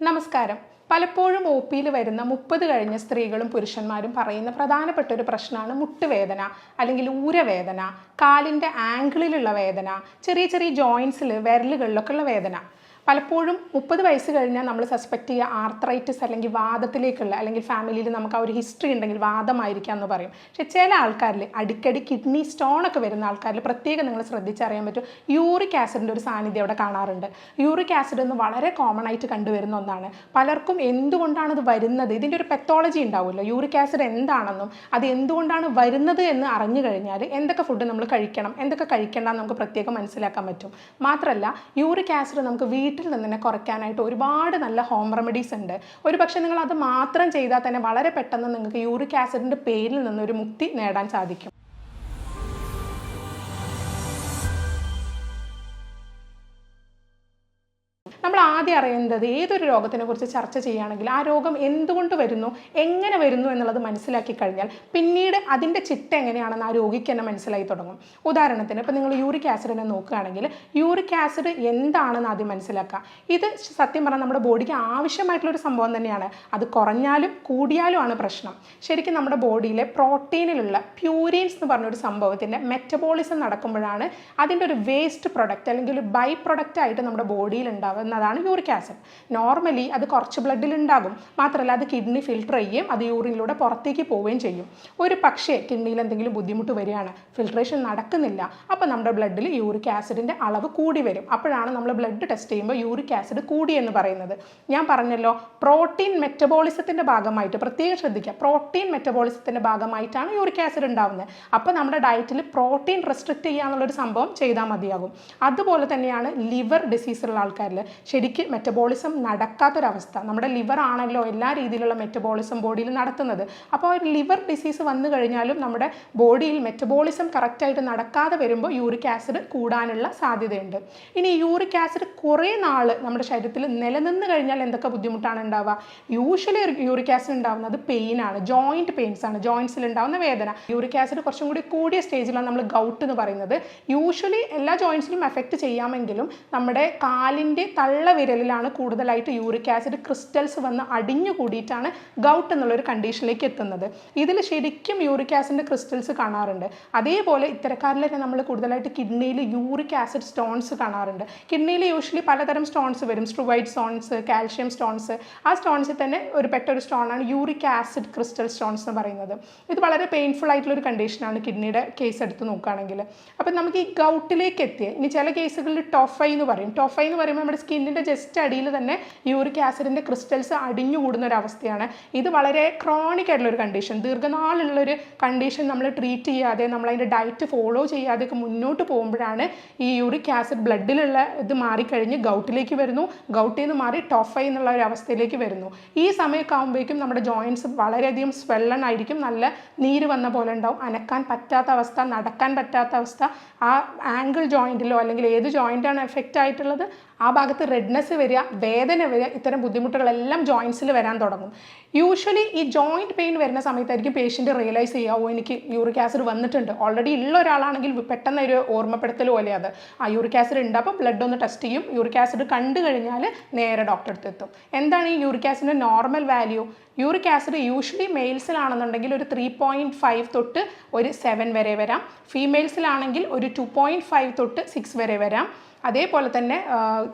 നമസ്കാരം. പലപ്പോഴും ഒ പിയിൽ വരുന്ന മുപ്പത് കഴിഞ്ഞ സ്ത്രീകളും പുരുഷന്മാരും പറയുന്ന പ്രധാനപ്പെട്ട ഒരു പ്രശ്നമാണ് മുട്ടുവേദന അല്ലെങ്കിൽ ഊരവേദന കാലിന്റെ ആംഗിളിലുള്ള വേദന ചെറിയ ചെറിയ ജോയിൻസിൽ വിരലുകളിലൊക്കെ ഉള്ള വേദന. പലപ്പോഴും മുപ്പത് വയസ്സ് കഴിഞ്ഞാൽ നമ്മൾ സസ്പെക്ട് ചെയ്യുക ആർത്രൈറ്റിസ് അല്ലെങ്കിൽ വാദത്തിലേക്കുള്ള അല്ലെങ്കിൽ ഫാമിലിയിൽ നമുക്ക് ആ ഒരു ഹിസ്റ്ററി ഉണ്ടെങ്കിൽ വാദമായിരിക്കാം എന്ന് പറയും. പക്ഷേ ചില ആൾക്കാരിൽ അടിക്കടി കിഡ്നി സ്റ്റോൺ ഒക്കെ വരുന്ന ആൾക്കാരിൽ പ്രത്യേകം നിങ്ങൾ ശ്രദ്ധിച്ചറിയാൻ പറ്റും. യൂറിക് ആസിഡിന്റെ ഒരു സാന്നിധ്യം അവിടെ കാണാറുണ്ട്. യൂറിക് ആസിഡ് എന്ന് വളരെ കോമൺ ആയിട്ട് കണ്ടുവരുന്ന ഒന്നാണ്. പലർക്കും എന്തുകൊണ്ടാണ് ഇത് വരുന്നത്? ഇതിന്റെ ഒരു പെത്തോളജി ഉണ്ടാവുമല്ലോ. യൂറിക് ആസിഡ് എന്താണെന്നും അത് എന്തുകൊണ്ടാണ് വരുന്നത് എന്ന് അറിഞ്ഞു കഴിഞ്ഞാൽ എന്തൊക്കെ ഫുഡ് നമ്മൾ കഴിക്കണം എന്തൊക്കെ കഴിക്കേണ്ടെന്ന് നമുക്ക് പ്രത്യേകം മനസ്സിലാക്കാൻ പറ്റും. മാത്രമല്ല യൂറിക് ആസിഡ് നമുക്ക് വീട്ടിൽ നിന്ന് തന്നെ കുറയ്ക്കാനായിട്ട് ഒരുപാട് നല്ല ഹോം റെമഡീസ് ഉണ്ട്. ഒരു പക്ഷേ നിങ്ങൾ അത് മാത്രം ചെയ്താൽ തന്നെ വളരെ പെട്ടെന്ന് നിങ്ങൾക്ക് യൂറിക് ആസിഡിന്റെ പേരിൽ നിന്ന് ഒരു മുക്തി നേടാൻ സാധിക്കും. ആദ്യം അറിയേണ്ടത് ഏതൊരു രോഗത്തിനെ കുറിച്ച് ചർച്ച ചെയ്യുകയാണെങ്കിൽ ആ രോഗം എന്തുകൊണ്ട് വരുന്നു എങ്ങനെ വരുന്നു എന്നുള്ളത് മനസ്സിലാക്കി കഴിഞ്ഞാൽ പിന്നീട് അതിന്റെ ചിട്ട എങ്ങനെയാണെന്ന് ആ രോഗിക്ക് തന്നെ മനസ്സിലായി തുടങ്ങും. ഉദാഹരണത്തിന് ഇപ്പോൾ നിങ്ങൾ യൂറിക് ആസിഡിനെ നോക്കുകയാണെങ്കിൽ യൂറിക് ആസിഡ് എന്താണെന്ന് ആദ്യം മനസ്സിലാക്കുക. ഇത് സത്യം പറഞ്ഞാൽ നമ്മുടെ ബോഡിക്ക് ആവശ്യമായിട്ടുള്ളൊരു സംഭവം തന്നെയാണ്. അത് കുറഞ്ഞാലും കൂടിയാലും ആണ് പ്രശ്നം. ശരിക്കും നമ്മുടെ ബോഡിയിലെ പ്രോട്ടീനിലുള്ള പ്യൂരിൻസ് എന്ന് പറഞ്ഞൊരു സംഭവത്തിന്റെ മെറ്റബോളിസം നടക്കുമ്പോഴാണ് അതിന്റെ ഒരു വേസ്റ്റ് പ്രൊഡക്റ്റ് അല്ലെങ്കിൽ ഒരു ബൈ പ്രൊഡക്റ്റ് ആയിട്ട് നമ്മുടെ ബോഡിയിൽ ഉണ്ടാവുന്നതാണ് യൂറിക് ആസിഡ് നോർമലി അത് കുറച്ച് ബ്ലഡിൽ ഉണ്ടാകും. മാത്രമല്ല അത് കിഡ്നി ഫിൽട്ടർ ചെയ്യുകയും അത് യൂറിനിലൂടെ പുറത്തേക്ക് പോവുകയും ചെയ്യും. ഒരു പക്ഷേ കിഡ്നിയിൽ എന്തെങ്കിലും ബുദ്ധിമുട്ട് വരികയാണ്. ഫിൽട്രേഷൻ നടക്കുന്നില്ല. അപ്പോൾ നമ്മുടെ ബ്ലഡിൽ യൂറിക് ആസിഡിന്റെ അളവ് കൂടി വരും. അപ്പോഴാണ് നമ്മൾ ബ്ലഡ് ടെസ്റ്റ് ചെയ്യുമ്പോൾ യൂറിക് ആസിഡ് കൂടി എന്ന് പറയുന്നത്. ഞാൻ പറഞ്ഞല്ലോ പ്രോട്ടീൻ മെറ്റബോളിസത്തിന്റെ ഭാഗമായിട്ട് പ്രത്യേകം ശ്രദ്ധിക്കുക. പ്രോട്ടീൻ മെറ്റബോളിസത്തിന്റെ ഭാഗമായിട്ടാണ് യൂറിക് ആസിഡ് ഉണ്ടാവുന്നത്. അപ്പോൾ നമ്മുടെ ഡയറ്റിൽ പ്രോട്ടീൻ റെസ്ട്രിക്റ്റ് ചെയ്യുക എന്നുള്ളൊരു സംഭവം ചെയ്താൽ മതിയാകും. അതുപോലെ തന്നെയാണ് ലിവർ ഡിസീസുള്ള ആൾക്കാരിൽ ശരിക്ക് മെറ്റബോളിസം നടക്കാത്തൊരവസ്ഥ. നമ്മുടെ ലിവർ ആണല്ലോ എല്ലാ രീതിയിലുള്ള മെറ്റബോളിസം ബോഡിയിൽ നടത്തുന്നത്. അപ്പോൾ ഒരു ലിവർ ഡിസീസ് വന്നു കഴിഞ്ഞാലും നമ്മുടെ ബോഡിയിൽ മെറ്റബോളിസം കറക്റ്റായിട്ട് നടക്കാതെ വരുമ്പോൾ യൂറിക് ആസിഡ് കൂടാനുള്ള സാധ്യതയുണ്ട്. ഇനി യൂറിക് ആസിഡ് കുറേ നാൾ നമ്മുടെ ശരീരത്തിൽ നിലനിന്ന് കഴിഞ്ഞാൽ എന്തൊക്കെ ബുദ്ധിമുട്ടാണ് ഉണ്ടാവുക? യൂഷ്വലി യൂറിക് ആസിഡ് ഉണ്ടാവുന്നത് പെയിനാണ് ജോയിന്റ് പെയിൻസ് ആണ്. ജോയിൻസിൽ ഉണ്ടാവുന്ന വേദന. യൂറിക് ആസിഡ് കുറച്ചും കൂടി കൂടിയ സ്റ്റേജിലാണ് നമ്മൾ ഗൗട്ട് എന്ന് പറയുന്നത്. യൂഷ്വലി എല്ലാ ജോയിൻസിലും എഫക്റ്റ് ചെയ്യാമെങ്കിലും നമ്മുടെ കാലിന്റെ തള്ള വിരലിലാണ് കൂടുതലായിട്ട് യൂറിക് ആസിഡ് ക്രിസ്റ്റൽസ് വന്ന് അടിഞ്ഞു കൂടിയിട്ടാണ് ഗൗട്ട് എന്നുള്ളൊരു കണ്ടീഷനിലേക്ക് എത്തുന്നത്. ഇതിൽ ശരിക്കും യൂറിക് ആസിഡിന്റെ ക്രിസ്റ്റൽസ് കാണാറുണ്ട്. അതേപോലെ ഇത്തരക്കാരിലൊക്കെ നമ്മൾ കൂടുതലായിട്ട് കിഡ്നിയിൽ യൂറിക് ആസിഡ് സ്റ്റോൺസ് കാണാറുണ്ട്. കിഡ്നിയിൽ യൂഷ്വലി പലതരം സ്റ്റോൺസ് വരും. സ്ട്രുവൈഡ് സ്റ്റോൺസ് കാൽഷ്യം സ്റ്റോൺസ് ആ സ്റ്റോൺസിൽ തന്നെ ഒരു പെട്ടൊരു സ്റ്റോണാണ് യൂറിക് ആസിഡ് ക്രിസ്റ്റൽ സ്റ്റോൺസ് എന്ന് പറയുന്നത്. ഇത് വളരെ പെയിൻഫുൾ ആയിട്ടുള്ള ഒരു കണ്ടീഷനാണ് കിഡ്നിയുടെ കേസ് എടുത്ത് നോക്കുകയാണെങ്കിൽ. അപ്പം നമുക്ക് ഈ ഗൗട്ടിലേക്ക് എത്തിയ ഇനി ചില കേസുകളിൽ ടോഫൈ എന്ന് പറയും. ടോഫൈ എന്ന് പറയുമ്പോൾ നമ്മുടെ സ്കിന്നിന്റെ ജസ്റ്റ് അടിയിൽ തന്നെ യൂറിക് ആസിഡിന്റെ ക്രിസ്റ്റൽസ് അടിഞ്ഞു കൂടുന്ന ഒരു അവസ്ഥയാണ് ഇത് വളരെ ക്രോണിക് ആയിട്ടുള്ള ഒരു കണ്ടീഷൻ ദീർഘനാളുള്ളൊരു കണ്ടീഷൻ നമ്മൾ ട്രീറ്റ് ചെയ്യാതെ നമ്മൾ അതിന്റെ ഡയറ്റ് ഫോളോ ചെയ്യാതെ ഒക്കെ മുന്നോട്ട് പോകുമ്പോഴാണ് ഈ യൂറിക് ആസിഡ് ബ്ലഡിലുള്ള ഇത് മാറിക്കഴിഞ്ഞ് ഗൗട്ടിലേക്ക് വരുന്നു. ഗൗട്ടിൽ നിന്ന് മാറി ടോഫൈ എന്നുള്ള ഒരു അവസ്ഥയിലേക്ക് വരുന്നു. ഈ സമയമൊക്കെ ആകുമ്പോഴേക്കും നമ്മുടെ ജോയിൻസ് വളരെയധികം സ്വെള്ളൺ ആയിരിക്കും. നല്ല നീര് വന്ന പോലെ ഉണ്ടാവും. അനക്കാൻ പറ്റാത്ത അവസ്ഥ നടക്കാൻ പറ്റാത്ത അവസ്ഥ. ആ ആംഗിൾ ജോയിന്റിലോ അല്ലെങ്കിൽ ഏത് ജോയിന്റാണ് എഫക്റ്റ് ആയിട്ടുള്ളത്? ആ ഭാഗത്ത് റെഡ്നെസ് വരിക വേദന വരിക ഇത്തരം ബുദ്ധിമുട്ടുകളെല്ലാം ജോയിൻസിൽ വരാൻ തുടങ്ങും. യൂഷ്വലി ഈ ജോയിന്റ് പെയിൻ വരുന്ന സമയത്തായിരിക്കും പേഷ്യന്റ് റിയലൈസ് ചെയ്യുക ഓ എനിക്ക് യൂറിക് ആസിഡ് വന്നിട്ടുണ്ട്. ഓൾറെഡി ഉള്ള ഒരാളാണെങ്കിൽ പെട്ടെന്ന് ഒരു ഓർമ്മപ്പെടുത്തൽ പോലെ അത്. ആ യൂറിക് ആസിഡ് ഉണ്ട് അപ്പോൾ ബ്ലഡ് ഒന്ന് ടെസ്റ്റ് ചെയ്യും. യൂറിക് ആസിഡ് കണ്ടു കഴിഞ്ഞാൽ നേരെ ഡോക്ടറെ അടുത്ത് എത്തും. എന്താണ് ഈ uric ആസിഡിന്റെ normal value uric acid usually മെയിൽസിലാണെന്നുണ്ടെങ്കിൽ ഒരു ത്രീ പോയിന്റ് ഫൈവ് തൊട്ട് ഒരു സെവൻ വരെ വരാം. ഫീമെയിൽസിലാണെങ്കിൽ ഒരു ടു പോയിന്റ് ഫൈവ് തൊട്ട് സിക്സ് വരെ വരാം. അതേപോലെ തന്നെ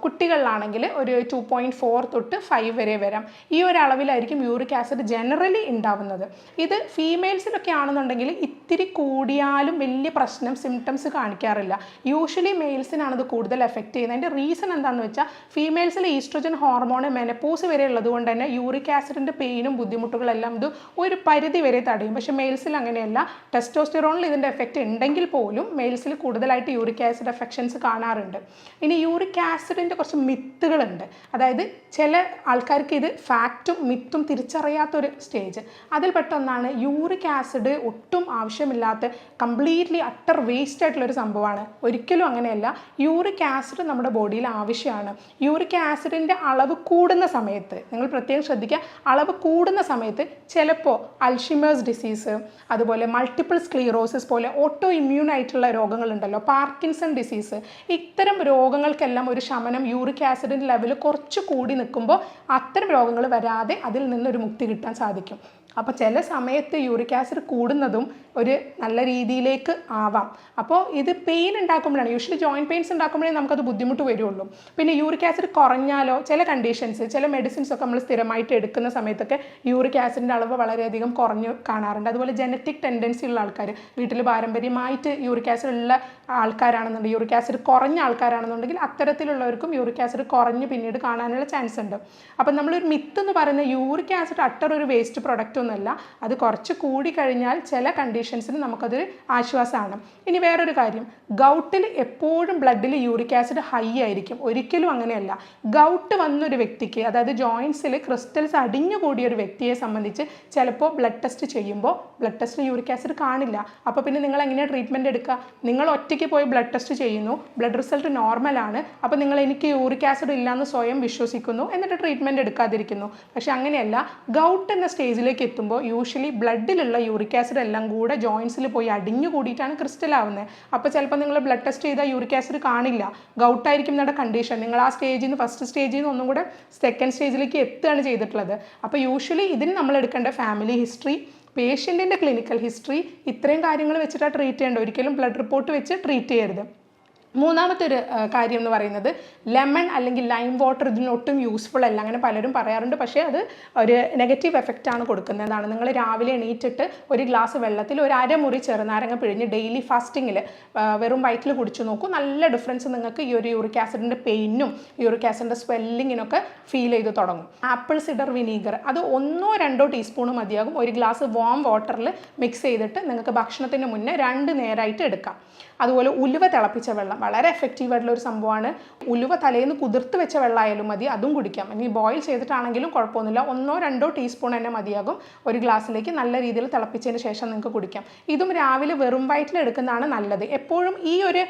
കുട്ടികളിലാണെങ്കിൽ ഒരു ടു പോയിന്റ് ഫോർ തൊട്ട് ഫൈവ് വരെ വരാം. ഈ ഒരു അളവിലായിരിക്കും യൂറിക് ആസിഡ് ജനറലി ഉണ്ടാവുന്നത്. ഇത് ഫീമെയിൽസിലൊക്കെ ആണെന്നുണ്ടെങ്കിൽ ഇത്തിരി കൂടിയാലും വലിയ പ്രശ്നം സിംറ്റംസ് കാണിക്കാറില്ല. യൂഷ്വലി മെയിൽസിനാണ് ഇത് കൂടുതൽ എഫക്റ്റ് ചെയ്യുന്നത്. അതിന്റെ റീസൺ എന്താണെന്ന് വെച്ചാൽ ഫീമെയിൽസിൽ ഈസ്ട്രോജൻ ഹോർമോൺ മെനപ്പോസ് വരെ ഉള്ളത് കൊണ്ട് തന്നെ യൂറിക് ആസിഡിന്റെ പെയിനും ബുദ്ധിമുട്ടുകളെല്ലാം ഇത് ഒരു പരിധി വരെ തടയും. പക്ഷേ മെയിൽസിൽ അങ്ങനെയല്ല. ടെസ്റ്റോസ്റ്റിറോണിൽ ഇതിന്റെ എഫക്റ്റ് ഉണ്ടെങ്കിൽ പോലും മെയിൽസിൽ കൂടുതലായിട്ട് യൂറിക് ആസിഡ് എഫക്ഷൻസ് കാണാറുണ്ട്. ഇനി യൂറിക് ആസിഡിന്റെ കുറച്ച് മിത്തുകളുണ്ട് അതായത് ചില ആൾക്കാർക്ക് ഇത് ഫാക്റ്റും മിത്തും തിരിച്ചറിയാത്തൊരു സ്റ്റേജ് അതിൽ പെട്ടൊന്നാണ് യൂറിക് ആസിഡ് ഒട്ടും ആവശ്യം ആവശ്യമില്ലാത്ത കംപ്ലീറ്റ്ലി അട്ടർ വേസ്റ്റ് ആയിട്ടുള്ള ഒരു സംഭവമാണ്. ഒരിക്കലും അങ്ങനെയല്ല. യൂറിക് ആസിഡ് നമ്മുടെ ബോഡിയിൽ ആവശ്യമാണ്. യൂറിക് ആസിഡിന്റെ അളവ് കൂടുന്ന സമയത്ത് നിങ്ങൾ പ്രത്യേകം ശ്രദ്ധിക്കുക അളവ് കൂടുന്ന സമയത്ത് ചിലപ്പോൾ അൽഷിമേഴ്സ് ഡിസീസ് അതുപോലെ മൾട്ടിപ്പിൾ സ്ക്ലീറോസിസ് പോലെ ഓട്ടോ ഇമ്മ്യൂൺ ആയിട്ടുള്ള രോഗങ്ങളുണ്ടല്ലോ പാർക്കിൻസൺ ഡിസീസ് ഇത്തരം രോഗങ്ങൾക്കെല്ലാം ഒരു ശമനം യൂറിക് ആസിഡിന്റെ ലെവൽ കുറച്ച് കൂടി നിൽക്കുമ്പോൾ അത്തരം രോഗങ്ങൾ വരാതെ അതിൽ നിന്നൊരു മുക്തി കിട്ടാൻ സാധിക്കും. അപ്പോൾ ചില സമയത്ത് യൂറിക് ആസിഡ് കൂടുന്നതും ഒരു നല്ല രീതിയിലേക്ക് ആവാം. അപ്പോൾ ഇത് പെയിൻ ഉണ്ടാക്കുമ്പോഴാണ് യൂഷ്വലി ജോയിന്റ് പെയിൻസ് ഉണ്ടാക്കുമ്പോഴേ നമുക്കത് ബുദ്ധിമുട്ട് വരുള്ളൂ. പിന്നെ യൂറിക് ആസിഡ് കുറഞ്ഞാലോ ചില കണ്ടീഷൻസ് ചില മെഡിസിൻസ് ഒക്കെ നമ്മൾ സ്ഥിരമായിട്ട് എടുക്കുന്ന സമയത്തൊക്കെ യൂറിക് ആസിഡിന്റെ അളവ് വളരെയധികം കുറഞ്ഞു കാണാറുണ്ട്. അതുപോലെ ജനറ്റിക് ടെൻഡൻസി ഉള്ള ആൾക്കാർ വീട്ടിൽ പാരമ്പര്യമായിട്ട് യൂറിക് ആസിഡ് ഉള്ള ആൾക്കാരാണെന്നുണ്ടെങ്കിൽ യൂറിക് ആസിഡ് കുറഞ്ഞ ആൾക്കാരാണെന്നുണ്ടെങ്കിൽ അത്തരത്തിലുള്ളവർക്കും യൂറിക് ആസിഡ് കുറഞ്ഞ് പിന്നീട് കാണാനുള്ള ചാൻസ് ഉണ്ട്. അപ്പം നമ്മളൊരു മിത്ത് എന്ന് പറയുന്ന യൂറിക് ആസിഡ് അട്ടർ ഒരു വേസ്റ്റ് പ്രൊഡക്റ്റ് ഒന്നുമല്ല അത് കുറച്ച് കൂടി കഴിഞ്ഞാൽ ചില കണ്ടീഷൻസിന് നമുക്കതൊരു ആശ്വാസമാണ്. ഇനി വേറൊരു കാര്യം. ഗൗട്ടിൽ എപ്പോഴും ബ്ലഡിൽ യൂറിക് ആസിഡ് ഹൈ ആയിരിക്കും. ഒരിക്കലും അങ്ങനെയല്ല. ഗൗട്ട് വന്നൊരു വ്യക്തിക്ക് അതായത് ജോയിൻസിൽ ക്രിസ്റ്റൽസ് അടിഞ്ഞു കൂടിയ ഒരു വ്യക്തിയെ സംബന്ധിച്ച് ചിലപ്പോൾ ബ്ലഡ് ടെസ്റ്റ് ചെയ്യുമ്പോൾ ബ്ലഡ് ടെസ്റ്റിൽ യൂറിക് ആസിഡ് കാണില്ല. അപ്പോൾ പിന്നെ നിങ്ങൾ എങ്ങനെയാണ് ട്രീറ്റ്മെന്റ് എടുക്കുക? നിങ്ങൾ ഒറ്റയ്ക്ക് പോയി ബ്ലഡ് ടെസ്റ്റ് ചെയ്യുന്നു. ബ്ലഡ് റിസൾട്ട് നോർമലാണ് അപ്പോൾ നിങ്ങൾ എനിക്ക് യൂറിക് ആസിഡ് ഇല്ലയെന്ന് സ്വയം വിശ്വസിക്കുന്നു. എന്നിട്ട് ട്രീറ്റ്മെന്റ് എടുക്കാതിരിക്കുന്നു. പക്ഷേ അങ്ങനെയല്ല. ഗൗട്ട് എന്ന സ്റ്റേജിലേക്ക് എത്തുമ്പോൾ യൂഷ്വലി ബ്ലഡിലുള്ള യൂറിക് ആസിഡ് എല്ലാം കൂടെ ജോയിൻസിൽ പോയി അടിഞ്ഞു കൂടിയിട്ടാണ് ക്രിസ്റ്റൽ ആവുന്നത് അപ്പോൾ ചിലപ്പോൾ നിങ്ങൾ ബ്ലഡ് ടെസ്റ്റ് ചെയ്താൽ യൂറിക് ആസിഡ് കാണില്ല ഗൗട്ടായിരിക്കും നിങ്ങളുടെ കണ്ടീഷൻ നിങ്ങൾ ആ സ്റ്റേജിൽ നിന്ന് ഫസ്റ്റ് സ്റ്റേജിൽ നിന്ന് ഒന്നും കൂടെ സെക്കൻഡ് സ്റ്റേജിലേക്ക് എത്തുകയാണ് ചെയ്തിട്ടുള്ളത്. അപ്പോൾ യൂഷ്വലി ഇതിന് നമ്മൾ എടുക്കേണ്ട ഫാമിലി ഹിസ്റ്ററി പേഷ്യന്റിന്റെ ക്ലിനിക്കൽ ഹിസ്റ്ററി ഇത്രയും കാര്യങ്ങൾ വെച്ചിട്ടാണ് ട്രീറ്റ് ചെയ്യേണ്ടത്. ഒരിക്കലും ബ്ലഡ് റിപ്പോർട്ട് വെച്ച് ട്രീറ്റ് ചെയ്യരുത്. മൂന്നാമത്തെ ഒരു കാര്യം എന്ന് പറയുന്നത് ലെമൺ അല്ലെങ്കിൽ ലൈം വാട്ടർ ഇതിനൊട്ടും യൂസ്ഫുൾ അല്ല. അങ്ങനെ പലരും പറയാറുണ്ട്. പക്ഷേ അത് ഒരു നെഗറ്റീവ് എഫക്റ്റ് ആണ് കൊടുക്കുന്നതാണ് നിങ്ങൾ രാവിലെ എണീറ്റിട്ട് ഒരു ഗ്ലാസ് വെള്ളത്തിൽ ഒരു അരമുറി ചെറുനാരങ്ങ പിഴിഞ്ഞ് ഡെയിലി ഫാസ്റ്റിങ്ങിൽ വെറും വയറ്റിൽ കുടിച്ചു നോക്കൂ. നല്ല ഡിഫറൻസ് നിങ്ങൾക്ക് ഈ ഒരു യൂറിക് ആസിഡിന്റെ പെയിനും യൂറിക് ആസിഡിന്റെ സ്വെല്ലിങ്ങിനൊക്കെ ഫീൽ ചെയ്ത് തുടങ്ങും. ആപ്പിൾ സിഡർ വിനീഗർ അത് ഒന്നോ രണ്ടോ ടീസ്പൂൺ മതിയാകും. ഒരു ഗ്ലാസ് വാം വാട്ടറിൽ മിക്സ് ചെയ്തിട്ട് നിങ്ങൾക്ക് ഭക്ഷണത്തിന് മുന്നേ രണ്ട് നേരമായിട്ട് എടുക്കാം. അതുപോലെ ഉലുവ തിളപ്പിച്ച വെള്ളം വളരെ എഫക്റ്റീവ് ആയിട്ടുള്ള ഒരു സംഭവമാണ്. ഉലുവ തലേന്ന് കുതിർത്ത് വെച്ച വെള്ളമായാലും മതി അതും കുടിക്കാം. ഇനി ബോയിൽ ചെയ്തിട്ടാണെങ്കിലും കുഴപ്പമൊന്നുമില്ല. ഒന്നോ രണ്ടോ ടീസ്പൂൺ തന്നെ മതിയാകും. ഒരു ഗ്ലാസ്സിലേക്ക് നല്ല രീതിയിൽ തിളപ്പിച്ചതിന് ശേഷം നിങ്ങൾക്ക് കുടിക്കാം. ഇതും രാവിലെ വെറും വയറ്റിൽ എടുക്കുന്നതാണ് നല്ലത്. എപ്പോഴും ഈ ഒരു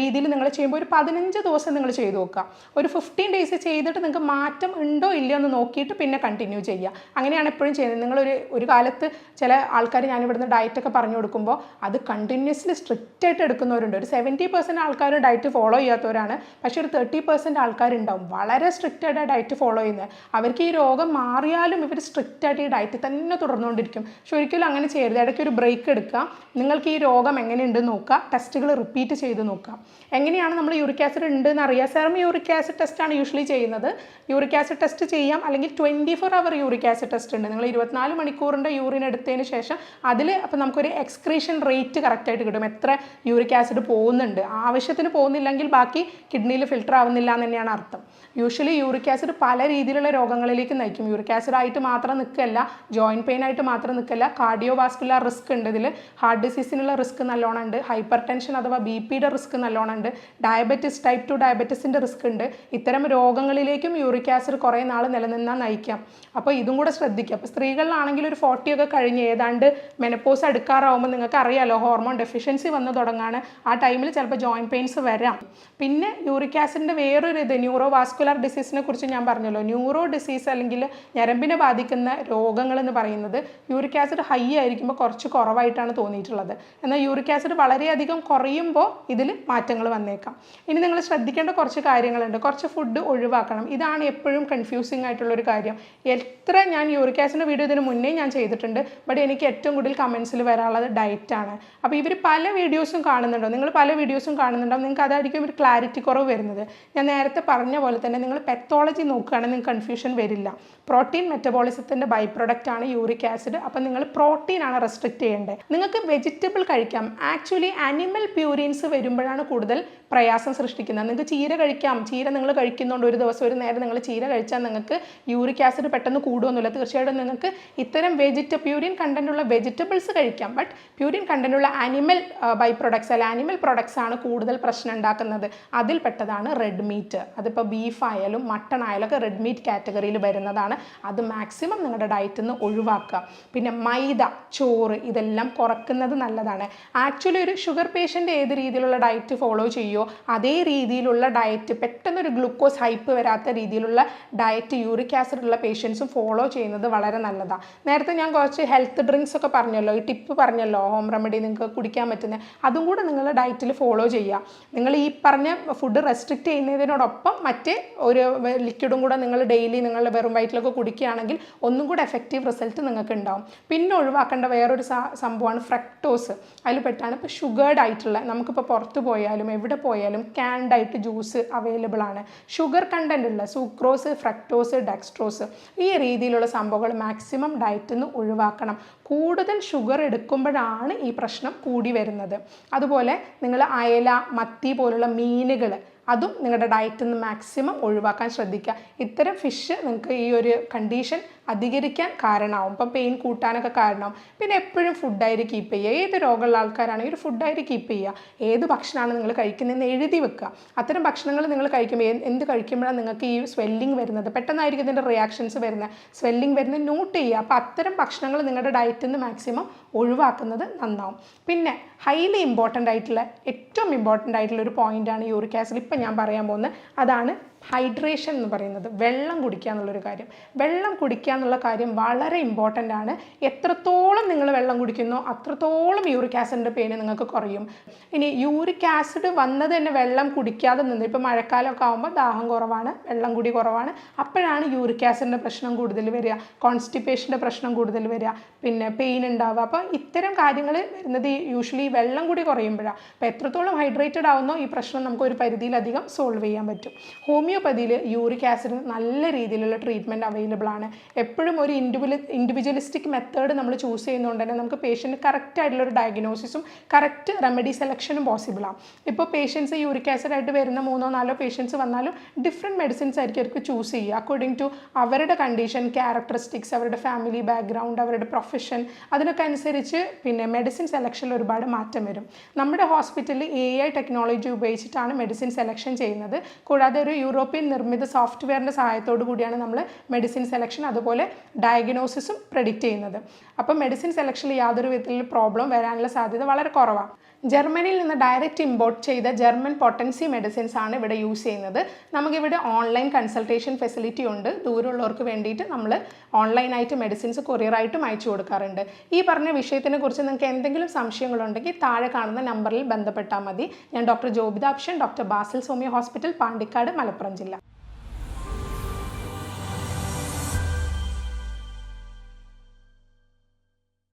രീതിയിൽ നിങ്ങൾ ചെയ്യുമ്പോൾ ഒരു പതിനഞ്ച് ദിവസം നിങ്ങൾ ചെയ്തു നോക്കുക. ഒരു ഫിഫ്റ്റീൻ ഡേയ്സ് ചെയ്തിട്ട് നിങ്ങൾക്ക് മാറ്റം ഉണ്ടോ ഇല്ലയോ എന്ന് നോക്കിയിട്ട് പിന്നെ കണ്ടിന്യൂ ചെയ്യുക. അങ്ങനെയാണ് എപ്പോഴും ചെയ്യുന്നത്. നിങ്ങളൊരു ഒരു കാലത്ത് ചില ആൾക്കാർ ഞാൻ ഇവിടുന്ന് ഡയറ്റൊക്കെ പറഞ്ഞു കൊടുക്കുമ്പോൾ അത് കണ്ടിന്യൂസ്ലി സ്ട്രിക്റ്റ് ആയിട്ട് എടുക്കുന്നവരുണ്ട്. ഒരു സെവന്റി പെർസെന്റ് ആൾക്കാർ ഡയറ്റ് ഫോളോ ചെയ്യാത്തവരാണ്. പക്ഷേ ഒരു തേർട്ടി പെർസെന്റ് ആൾക്കാരുണ്ടാവും. വളരെ സ്ട്രിക്റ്റ് ആയിട്ട് ഡയറ്റ് ഫോളോ ചെയ്യുന്നത് അവർക്ക് ഈ രോഗം മാറിയാലും ഇവർ സ്ട്രിക്റ്റ് ആയിട്ട് ഈ ഡയറ്റ് തന്നെ തുടർന്നുകൊണ്ടിരിക്കും. പക്ഷെ ഒരിക്കലും അങ്ങനെ ചെയ്യരുത്. ഇടയ്ക്ക് ഒരു ബ്രേക്ക് എടുക്കുക. നിങ്ങൾക്ക് ഈ രോഗം എങ്ങനെയുണ്ട് നോക്കുക. ടെസ്റ്റുകൾ റിപ്പീറ്റ് ചെയ്ത് നോക്കുക. എങ്ങനെയാണ് നമ്മൾ യൂറിക് ആസിഡ് ഉണ്ട് എന്ന് അറിയാം സെറം യൂറിക് ആസിഡ് ടെസ്റ്റാണ് യൂഷ്വലി ചെയ്യുന്നത്. യൂറിക് ആസിഡ് ടെസ്റ്റ് ചെയ്യാം. അല്ലെങ്കിൽ twenty four hour uric acid test ഉണ്ട്. നിങ്ങൾ ഇരുപത്തിനാല് മണിക്കൂറിന്റെ യൂറിൻ എടുത്തതിന് ശേഷം അതിൽ അപ്പോൾ നമുക്കൊരു എക്സ്ക്രീഷൻ റേറ്റ് കറക്റ്റായിട്ട് കിട്ടും. എത്ര യൂറിക് ആസിഡ് പോകുന്നുണ്ട്. ആവശ്യത്തിന് പോകുന്നില്ലെങ്കിൽ ബാക്കി കിഡ്നിയിൽ ഫിൽട്ടർ ആവുന്നില്ല എന്ന് തന്നെയാണ് അർത്ഥം. യൂഷ്വലി യൂറിക് ആസിഡ് പല രീതിയിലുള്ള രോഗങ്ങളിലേക്ക് നയിക്കും. യൂറിക് ആസിഡ് ആയിട്ട് മാത്രം നിൽക്കല്ല ജോയിന്റ് പെയിൻ ആയിട്ട് മാത്രം നിൽക്കല്ല കാർഡിയോ വാസ്കുലർ റിസ്ക് ഉണ്ട് ഇതിൽ. ഹാർട്ട് ഡിസീസിനുള്ള റിസ്ക് നല്ലോണം ഉണ്ട് ഹൈപ്പർ ടെൻഷൻ അഥവാ ബി പിയുടെ റിസ്ക് നല്ലോണം ഉണ്ട് ഡയബറ്റിസ് ടൈപ്പ് ടു ഡയബറ്റിസിന്റെ റിസ്ക് ഉണ്ട്. ഇത്തരം രോഗങ്ങളിലേക്കും യൂറിക് ആസിഡ് കുറേ നാൾ നിലനിന്നാൽ നയിക്കാം. അപ്പോൾ ഇതും കൂടെ ശ്രദ്ധിക്കുക. അപ്പോൾ സ്ത്രീകളിലാണെങ്കിൽ ഒരു ഫോർട്ടി ഒക്കെ കഴിഞ്ഞ് ഏതാണ്ട് മെനപ്പോസ് അടുക്കാറാവുമ്പോൾ നിങ്ങൾക്ക് അറിയാലോ ഹോർമോൺ ഡെഫിഷ്യൻസി വന്ന് തുടങ്ങാണ്. ആ ടൈമിൽ ചിലപ്പോൾ ജോയിന്റ് പെയിൻസ് വരാം. പിന്നെ യൂറിക് ആസിഡിന്റെ വേറൊരു ഇത് ന്യൂറോ വാസ്കുലർ ഡിസീസിനെ കുറിച്ച് ഞാൻ പറഞ്ഞല്ലോ. ന്യൂറോ ഡിസീസ് അല്ലെങ്കിൽ ഞരമ്പിനെ ബാധിക്കുന്ന രോഗങ്ങൾ എന്ന് പറയുന്നത് യൂറിക് ആസിഡ് ഹൈ ആയിരിക്കുമ്പോൾ കുറച്ച് കുറവായിട്ടാണ് തോന്നിയിട്ടുള്ളത്. എന്നാൽ യൂറിക് ആസിഡ് വളരെയധികം കുറയുമ്പോൾ ഇതിൽ മാറ്റങ്ങൾ വന്നേക്കാം. ഇനി നിങ്ങൾ ശ്രദ്ധിക്കേണ്ട കുറച്ച് കാര്യങ്ങളുണ്ട്. കുറച്ച് ഫുഡ് ഒഴിവാക്കണം. ഇതാണ് എപ്പോഴും കൺഫ്യൂസിങ് ആയിട്ടുള്ളൊരു കാര്യം. എത്ര ഞാൻ യൂറിക് ആസിഡിന്റെ വീഡിയോ ഇതിന് മുന്നേ ഞാൻ ചെയ്തിട്ടുണ്ട്. ബട്ട് എനിക്ക് ഏറ്റവും കൂടുതൽ കമൻസിൽ വരാനുള്ളത് ഡയറ്റാണ് അപ്പോൾ ഇവർ പല വീഡിയോസും കാണുന്നുണ്ടോ? നിങ്ങൾ പല വീഡിയോസും കാണുന്നുണ്ടോ? നിങ്ങൾക്ക് അതായിരിക്കും ഒരു ക്ലാരിറ്റി കുറവ് വരുന്നത്. ഞാൻ നേരത്തെ പറഞ്ഞ പോലെ തന്നെ നിങ്ങൾ പെത്തോളജി നോക്കുകയാണെങ്കിൽ നിങ്ങൾക്ക് കൺഫ്യൂഷൻ വരില്ല. പ്രോട്ടീൻ മെറ്റബോളിസത്തിന്റെ ബൈ പ്രൊഡക്റ്റ് ആണ് യൂറിക് ആസിഡ് അപ്പം നിങ്ങൾ പ്രോട്ടീൻ ആണ് റെസ്ട്രിക്റ്റ് ചെയ്യേണ്ടത്. നിങ്ങൾക്ക് വെജിറ്റബിൾ കഴിക്കാം. ആക്ച്വലി അനിമൽ പ്യൂരിൻസ് വരുമ്പോഴാണ് കൂടുതൽ പ്രയാസം സൃഷ്ടിക്കുന്നത്. നിങ്ങൾക്ക് ചീര കഴിക്കാം. ചീര നിങ്ങൾ കഴിക്കുന്നുണ്ട് ഒരു ദിവസം ഒരു നേരം നിങ്ങൾ ചീര കഴിച്ചാൽ നിങ്ങൾക്ക് യൂറിക് ആസിഡ് പെട്ടെന്ന് കൂടുമൊന്നുമില്ല തീർച്ചയായിട്ടും നിങ്ങൾക്ക് ഇത്തരം വെജിറ്റ പ്യൂരിൻ കണ്ടന്റുള്ള വെജിറ്റബിൾസ് കഴിക്കാം. ബട്ട് പ്യൂരിൻ കണ്ടന്റുള്ള അനിമൽ ബൈ പ്രൊഡക്ട്സ് അല്ല അനിമൽ പ്രൊഡക്ട്സ് ആണ് കൂടുതൽ പ്രശ്നം ഉണ്ടാക്കുന്നത്. അതിൽപ്പെട്ടതാണ് റെഡ് മീറ്റ് അതിപ്പോൾ ബീഫ് ആയാലും മട്ടൺ ആയാലും ഒക്കെ റെഡ് മീറ്റ് കാറ്റഗറിയിൽ വരുന്നതാണ്. അത് മാക്സിമം നിങ്ങളുടെ ഡയറ്റിൽ നിന്ന് ഒഴിവാക്കുക. പിന്നെ മൈദ ചോറ് ഇതെല്ലാം കുറക്കുന്നത് നല്ലതാണ്. ആക്ച്വലി ഒരു ഷുഗർ പേഷ്യന്റ് ഏത് രീതിയിലുള്ള ഡയറ്റ് ഫോളോ ചെയ്യുമോ അതേ രീതിയിലുള്ള ഡയറ്റ് പെട്ടെന്നൊരു ഗ്ലൂക്കോസ് ഹൈപ്പ് വരാത്ത രീതിയിലുള്ള ഡയറ്റ് യൂറിക് ആസിഡ് ഉള്ള പേഷ്യൻസും ഫോളോ ചെയ്യുന്നത് വളരെ നല്ലതാണ് നേരത്തെ ഞാൻ കുറച്ച് ഹെൽത്ത് ഡ്രിങ്ക്സ് ഒക്കെ പറഞ്ഞല്ലോ ഈ ടിപ്പ് പറഞ്ഞല്ലോ ഹോം റെമഡി നിങ്ങൾക്ക് കുടിക്കാൻ പറ്റുന്ന അതും കൂടെ നിങ്ങൾ ഡയറ്റിൽ ഫോളോ ചെയ്യുക. നിങ്ങൾ ഈ പറഞ്ഞ ഫുഡ് റെസ്ട്രിക്റ്റ് ചെയ്യുന്നതിനോടൊപ്പം മറ്റേ ഒരു ലിക്വിഡും കൂടെ നിങ്ങൾ ഡെയിലി നിങ്ങൾ വെറും വയറ്റിലൊക്കെ കുടിക്കുകയാണെങ്കിൽ ഒന്നും കൂടെ എഫക്റ്റീവ് റിസൾട്ട് നിങ്ങൾക്ക് ഉണ്ടാവും പിന്നെ ഒഴിവാക്കേണ്ട വേറൊരു സംഭവമാണ് ഫ്രക്ടോസ് അതിൽ പെട്ടാണ് ഇപ്പോൾ ഷുഗർഡ് ആയിട്ടുള്ള നമുക്കിപ്പോൾ പുറത്ത് പോയാലും എവിടെ പോയാലും ക്യാൻഡ് ആയിട്ട് ജ്യൂസ് അവൈലബിൾ ആണ്. ഷുഗർ കണ്ടന്റ് ഉള്ള സൂക്രോസ് ഫ്രക്ടോസ് ഡെക്സ്ട്രോസ് ഈ രീതിയിലുള്ള സംഭവങ്ങൾ മാക്സിമം ഡയറ്റിൽ നിന്ന് ഒഴിവാക്കണം. കൂടുതൽ ഷുഗർ എടുക്കുമ്പോഴാണ് ഈ പ്രശ്നം കൂടി വരുന്നത്. അതുപോലെ നിങ്ങൾ അയല മത്തി പോലുള്ള മീനുകൾ അതും നിങ്ങളുടെ ഡയറ്റിൽ നിന്ന് മാക്സിമം ഒഴിവാക്കാൻ ശ്രദ്ധിക്കുക. ഇത്തരം ഫിഷ് നിങ്ങൾക്ക് ഈ ഒരു കണ്ടീഷൻ അധികരിക്കാൻ കാരണമാവും. ഇപ്പം പെയിൻ കൂട്ടാനൊക്കെ കാരണമാവും. പിന്നെ എപ്പോഴും ഫുഡ് ആയിട്ട് കീപ്പ് ചെയ്യുക. ഏത് രോഗമുള്ള ആൾക്കാരാണെങ്കിൽ ഒരു ഫുഡായിട്ട് കീപ്പ് ചെയ്യുക. ഏത് ഭക്ഷണമാണ് നിങ്ങൾ കഴിക്കുന്നതെന്ന് എഴുതി വെക്കുക. അത്തരം ഭക്ഷണങ്ങൾ നിങ്ങൾ കഴിക്കുമ്പോൾ എന്ത് കഴിക്കുമ്പോഴാണ് നിങ്ങൾക്ക് ഈ സ്വെല്ലിംഗ് വരുന്നത്? പെട്ടെന്നായിരിക്കും ഇതിന്റെ റിയാക്ഷൻസ് വരുന്നത്. സ്വെല്ലിംഗ് വരുന്നത് നോട്ട് ചെയ്യുക. അപ്പോൾ അത്തരം ഭക്ഷണങ്ങൾ നിങ്ങളുടെ ഡയറ്റിൽ നിന്ന് മാക്സിമം ഒഴിവാക്കുന്നത് നന്നാവും. പിന്നെ ഹൈലി ഇമ്പോർട്ടന്റ് ആയിട്ടുള്ള ഏറ്റവും ഇമ്പോർട്ടന്റ് ആയിട്ടുള്ള ഒരു പോയിന്റാണ് യൂറിക് ആസിഡ് ഇപ്പം ഞാൻ പറയാൻ പോകുന്നത് അതാണ് ഹൈഡ്രേഷൻ എന്ന് പറയുന്നത് വെള്ളം കുടിക്കുക എന്നുള്ളൊരു കാര്യം. വെള്ളം കുടിക്കുക എന്നുള്ള കാര്യം വളരെ ഇമ്പോർട്ടന്റ് ആണ്. എത്രത്തോളം നിങ്ങൾ വെള്ളം കുടിക്കുന്നോ അത്രത്തോളം യൂറിക് ആസിഡിന്റെ പെയിന് നിങ്ങൾക്ക് കുറയും. ഇനി യൂറിക് ആസിഡ് വന്നത് തന്നെ വെള്ളം കുടിക്കാതെ നിന്ന് ഇപ്പോൾ മഴക്കാലമൊക്കെ ആകുമ്പോൾ ദാഹം കുറവാണ് വെള്ളം കുടി കുറവാണ്. അപ്പോഴാണ് യൂറിക് ആസിഡിന്റെ പ്രശ്നം കൂടുതൽ വരിക കോൺസ്റ്റിപ്പേഷന്റെ പ്രശ്നം കൂടുതൽ വരിക പിന്നെ പെയിൻ ഉണ്ടാവുക. അപ്പോൾ ഇത്തരം കാര്യങ്ങൾ വരുന്നത് യൂഷ്വലി വെള്ളം കൂടി കുറയുമ്പോഴാണ് അപ്പോൾ എത്രത്തോളം ഹൈഡ്രേറ്റഡ് ആവുന്നോ ഈ പ്രശ്നം നമുക്ക് ഒരു പരിധിയിലധികം സോൾവ് ചെയ്യാൻ പറ്റും. ഹോമിയോപ്പതിയിൽ യൂറിക് ആസിഡിന് നല്ല രീതിയിലുള്ള ട്രീറ്റ്മെന്റ് അവൈലബിൾ ആണ്. എപ്പോഴും ഒരു ഇൻഡിവിജ്വൽ ഇൻഡിവിജ്വലിസ്റ്റിക് മെത്തേഡ് നമ്മൾ ചൂസ് ചെയ്യുന്നതുകൊണ്ട് തന്നെ നമുക്ക് പേഷ്യന്റ് കറക്റ്റ് ആയിട്ടുള്ള ഒരു ഡയഗ്നോസിസും കറക്റ്റ് റെമഡി സെലക്ഷനും പോസിബിളാണ് ഇപ്പോൾ പേഷ്യൻസ് യൂറിക് ആസിഡ് ആയിട്ട് വരുന്ന മൂന്നോ നാലോ പേഷ്യൻസ് വന്നാലും ഡിഫറെന്റ് മെഡിസിൻസ് ആയിരിക്കും അവർക്ക് ചൂസ് ചെയ്യുക. അക്കോർഡിംഗ് ടു അവരുടെ കണ്ടീഷൻ ക്യാരക്ടറിസ്റ്റിക്സ് അവരുടെ ഫാമിലി ബാക്ക്ഗ്രൗണ്ട് അവരുടെ പ്രൊഫഷൻ അതിനൊക്കെ അനുസരിച്ച് പിന്നെ മെഡിസിൻ സെലക്ഷനിൽ ഒരുപാട് മാറ്റം വരും. നമ്മുടെ ഹോസ്പിറ്റലിൽ എ ഐ ടെക്നോളജി ഉപയോഗിച്ചിട്ടാണ് മെഡിസിൻ സെലക്ഷൻ ചെയ്യുന്നത്. കൂടാതെ ഒരു യൂറോപ്യൻ നിർമ്മിത സോഫ്റ്റ്വെയറിന്റെ സഹായത്തോടു കൂടിയാണ് നമ്മൾ മെഡിസിൻ സെലക്ഷൻ അതുപോലെ ഡയഗ്നോസിസും പ്രെഡിക്റ്റ് ചെയ്യുന്നത്. അപ്പം മെഡിസിൻ സെലക്ഷനിൽ യാതൊരു വിധത്തിലുള്ള പ്രോബ്ലം വരാനുള്ള സാധ്യത വളരെ കുറവാണ്. ജർമ്മനിയിൽ നിന്ന് ഡയറക്റ്റ് ഇമ്പോർട്ട് ചെയ്ത ജർമ്മൻ പൊട്ടൻസി മെഡിസിൻസ് ആണ് ഇവിടെ യൂസ് ചെയ്യുന്നത്. നമുക്കിവിടെ ഓൺലൈൻ കൺസൾട്ടേഷൻ ഫെസിലിറ്റി ഉണ്ട്. ദൂരമുള്ളവർക്ക് വേണ്ടിയിട്ട് നമ്മൾ ഓൺലൈനായിട്ട് മെഡിസിൻസ് കൊറിയറായിട്ടും അയച്ചു കൊടുക്കാറുണ്ട്. ഈ പറഞ്ഞ വിഷയത്തിനെ കുറിച്ച് നിങ്ങൾക്ക് എന്തെങ്കിലും സംശയങ്ങളുണ്ടെങ്കിൽ താഴെ കാണുന്ന നമ്പറിൽ ബന്ധപ്പെട്ടാൽ മതി. ഞാൻ doctor ജോബിതാപ്ഷൻ doctor Basil Somiya hospital Pandikkad Malappuram ജില്ല.